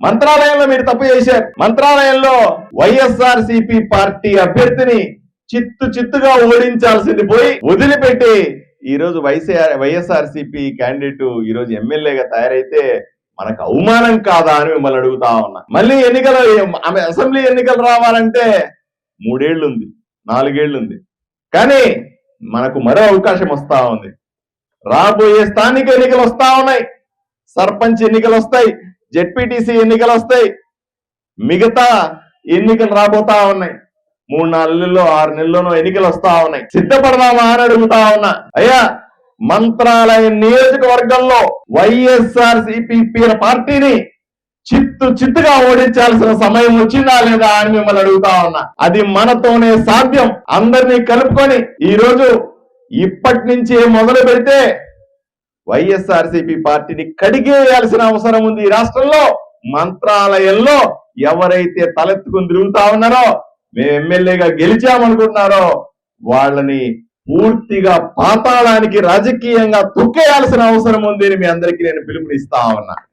మంత్రాలయంలో మీరు తప్పు చేశారు. మంత్రాలయంలో వైఎస్ఆర్ పార్టీ అభ్యర్థిని చిత్తు చిత్తుగా ఓడించాల్సింది పోయి వదిలిపెట్టి ఈ రోజు వైసీఆర్ వైఎస్ఆర్ సిపి క్యాండిడేట్ ఈ రోజు ఎమ్మెల్యేగా తయారైతే మనకు అవమానం కాదా అని మిమ్మల్ని అడుగుతా ఉన్నా. మళ్ళీ ఎన్నికలు ఆమె అసెంబ్లీ ఎన్నికలు రావాలంటే మూడేళ్ళు ఉంది నాలుగేళ్ళు ఉంది కానీ మనకు మరో అవకాశం వస్తా ఉంది. రాబోయే స్థానిక ఎన్నికలు వస్తా ఉన్నాయి. సర్పంచ్ ఎన్నికలు వస్తాయి. జెడ్పీటీసీ ఎన్నికలు వస్తాయి. మిగతా ఎన్నికలు రాబోతా ఉన్నాయి. మూడు నాలుగు నెలల్లో ఆరు నెలల్లోనో ఎన్నికలు వస్తా ఉన్నాయి. సిద్ధపడదామా అని అడుగుతా ఉన్నా. అయ్యా మంత్రాలయ నియోజకవర్గంలో వైఎస్ఆర్ సిపిపి పార్టీని చిత్తు చిత్తుగా ఓడించాల్సిన సమయం వచ్చిందా లేదా అని మిమ్మల్ని అడుగుతా ఉన్నా. అది మనతోనే సాధ్యం. అందరినీ కలుపుకొని ఈ రోజు ఇప్పటి నుంచే మొదలు పెడితే వైఎస్ఆర్సీపీ పార్టీని కడిగేయాల్సిన అవసరం ఉంది ఈ రాష్ట్రంలో. మంత్రాలయంలో ఎవరైతే తలెత్తుకుని తిరుగుతా ఉన్నారో మేము ఎమ్మెల్యేగా గెలిచామనుకుంటున్నారో వాళ్ళని పూర్తిగా పాతాళానికి రాజకీయంగా తొక్కేయాల్సిన అవసరం ఉంది అని మీ అందరికీ నేను పిలుపునిస్తా ఉన్నా.